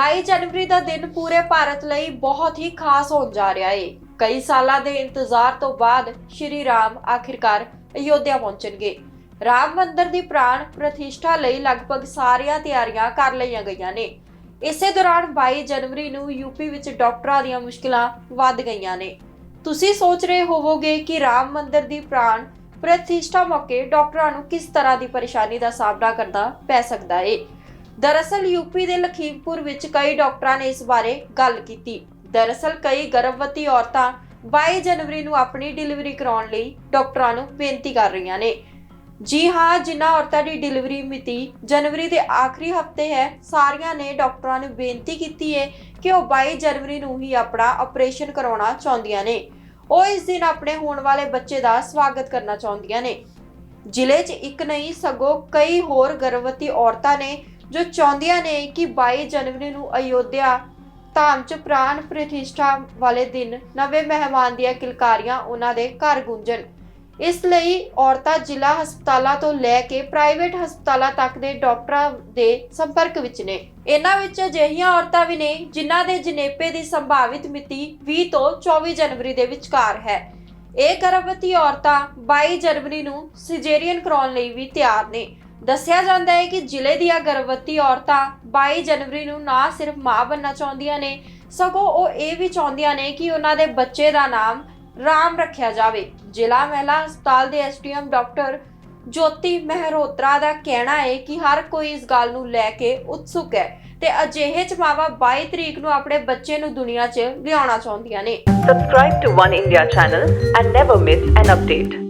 22 ਜਨਵਰੀ ਦਾ ਦਿਨ ਪੂਰੇ ਭਾਰਤ ਲਈ ਬਹੁਤ ਹੀ ਖਾਸ ਹੋਣ ਜਾ ਰਿਹਾ ਹੈ ਕਈ ਸਾਲਾਂ ਦੇ ਇੰਤਜ਼ਾਰ ਤੋਂ ਬਾਅਦ ਸ਼੍ਰੀ ਰਾਮ ਆਖਿਰਕਾਰ ਅਯੋਧਿਆ ਪਹੁੰਚਣਗੇ। ਰਾਮ ਮੰਦਿਰ ਦੀ ਪ੍ਰਾਣ ਪ੍ਰਤਿਸ਼ਠਾ ਲਈ ਲਗਭਗ ਸਾਰੀਆਂ ਤਿਆਰੀਆਂ ਕਰ ਲਈਆਂ ਗਈਆਂ ਨੇ। ਇਸੇ ਦੌਰਾਨ 22 ਜਨਵਰੀ ਨੂੰ ਯੂਪੀ ਵਿੱਚ ਡਾਕਟਰਾਂ ਦੀਆਂ ਮੁਸ਼ਕਲਾਂ ਵੱਧ ਗਈਆਂ ਨੇ। ਤੁਸੀਂ ਸੋਚ ਰਹੇ ਹੋਵੋਗੇ ਕਿ ਰਾਮ ਮੰਦਰ ਦੀ ਪ੍ਰਾਣ ਪ੍ਰਤਿਸ਼ਠਾ ਮੌਕੇ ਡਾਕਟਰਾਂ ਨੂੰ ਕਿਸ ਤਰ੍ਹਾਂ ਦੀ ਪਰੇਸ਼ਾਨੀ ਦਾ ਸਾਹਮਣਾ ਕਰਨਾ ਪੈ ਸਕਦਾ ਹੈ ਦਰਅਸਲ ਯੂਪੀ ਦੇ ਲਖੀਮਪੁਰ ਵਿੱਚ ਕਈ ਡਾਕਟਰਾਂ ਨੇ ਇਸ ਬਾਰੇ ਗੱਲ ਕੀਤੀ। ਦਰਅਸਲ ਕਈ ਗਰਭਵਤੀ ਔਰਤਾਂ 22 ਜਨਵਰੀ ਨੂੰ ਆਪਣੀ ਡਿਲੀਵਰੀ ਕਰਾਉਣ ਲਈ ਡਾਕਟਰਾਂ ਨੂੰ ਬੇਨਤੀ ਕਰ ਰਹੀਆਂ ਨੇ। ਜੀ ਹਾਂ, ਜਿਨ੍ਹਾਂ ਔਰਤਾਂ ਦੀ ਡਿਲੀਵਰੀ ਮਿਤੀ ਜਨਵਰੀ ਦੇ ਆਖਰੀ ਹਫ਼ਤੇ ਹੈ, ਸਾਰੀਆਂ ਨੇ ਡਾਕਟਰਾਂ ਨੂੰ ਬੇਨਤੀ ਕੀਤੀ ਹੈ ਕਿ ਉਹ 22 ਜਨਵਰੀ ਨੂੰ ਹੀ ਆਪਣਾ ਆਪਰੇਸ਼ਨ ਕਰਾਉਣਾ ਚਾਹੁੰਦੀਆਂ ਨੇ। ਉਹ ਇਸ ਦਿਨ ਆਪਣੇ ਹੋਣ ਵਾਲੇ ਬੱਚੇ ਦਾ ਸਵਾਗਤ ਕਰਨਾ ਚਾਹੁੰਦੀਆਂ ਨੇ। ਜ਼ਿਲ੍ਹੇ 'ਚ ਇੱਕ ਨਹੀਂ, ਸਗੋਂ ਕਈ ਹੋਰ ਗਰਭਵਤੀ ਔਰਤਾਂ ਨੇ ਜੋ ਚਾਹੁੰਦੀਆਂ ਨੇ ਕਿ 22 ਜਨਵਰੀ ਨੂੰ ਅਯੋਧਿਆ ਧਾਮ 'ਚ ਪ੍ਰਾਣ ਪ੍ਰਤਿਸ਼ਠਾ ਵਾਲੇ ਦਿਨ ਨਵੇਂ ਮਹਿਮਾਨ ਦੀਆਂ ਕਿਲਕਾਰੀਆਂ ਉਹਨਾਂ ਦੇ ਘਰ ਗੂੰਜਣ। ਇਸ ਲਈ ਔਰਤਾਂ ਜ਼ਿਲ੍ਹਾ ਹਸਪਤਾਲਾਂ ਤੋਂ ਲੈ ਕੇ ਪ੍ਰਾਈਵੇਟ ਹਸਪਤਾਲਾਂ ਤੱਕ ਦੇ ਡਾਕਟਰਾਂ ਦੇ ਸੰਪਰਕ ਵਿੱਚ ਨੇ। ਇਹਨਾਂ ਵਿੱਚ ਅਜਿਹੀਆਂ ਔਰਤਾਂ ਵੀ ਨੇ ਜਿਨ੍ਹਾਂ ਦੇ ਜਨੇਪੇ ਦੀ ਸੰਭਾਵਿਤ ਮਿਤੀ 20 ਤੋਂ 24 ਜਨਵਰੀ ਦੇ ਵਿਚਕਾਰ ਹੈ। ਇਹ ਗਰਭਵਤੀ ਔਰਤਾਂ 22 ਜਨਵਰੀ ਨੂੰ ਸਿਜੇਰੀਅਨ ਕਰਾਉਣ ਲਈ ਵੀ ਤਿਆਰ ਨੇ। ਦੱਸਿਆ ਜਾਂਦਾ ਹੈ ਕਿ ਜ਼ਿਲ੍ਹੇ ਦੀਆਂ ਗਰਭਵਤੀ ਔਰਤਾਂ 22 ਜਨਵਰੀ ਨੂੰ ਨਾ ਸਿਰਫ ਮਾਂ ਬਣਨਾ ਚਾਹੁੰਦੀਆਂ ਨੇ, ਸਗੋਂ ਉਹ ਇਹ ਵੀ ਚਾਹੁੰਦੀਆਂ ਨੇ ਕਿ ਉਹਨਾਂ ਦੇ ਬੱਚੇ ਦਾ ਨਾਮ ਰਾਮ ਰੱਖਿਆ ਜਾਵੇ ਜ਼ਿਲ੍ਹਾ ਮਹਿਲਾ ਹਸਪਤਾਲ ਦੇ ਐਸਡੀਐਮ ਡਾਕਟਰ ਜੋਤੀ ਮਹਿਰੋਤਰਾ ਦਾ ਕਹਿਣਾ ਹੈ ਕਿ ਹਰ ਕੋਈ ਇਸ ਗੱਲ ਨੂੰ ਲੈ ਕੇ ਉਤਸੁਕ ਹੈ ਤੇ ਅਜਿਹੇ ਚ ਮਾਵਾ 22 ਤਰੀਕ ਨੂੰ ਆਪਣੇ ਬੱਚੇ ਨੂੰ ਦੁਨੀਆ 'ਚ ਲਿਆਉਣਾ ਚਾਹੁੰਦੀਆਂ ਨੇ Subscribe to One India channel and never miss an update.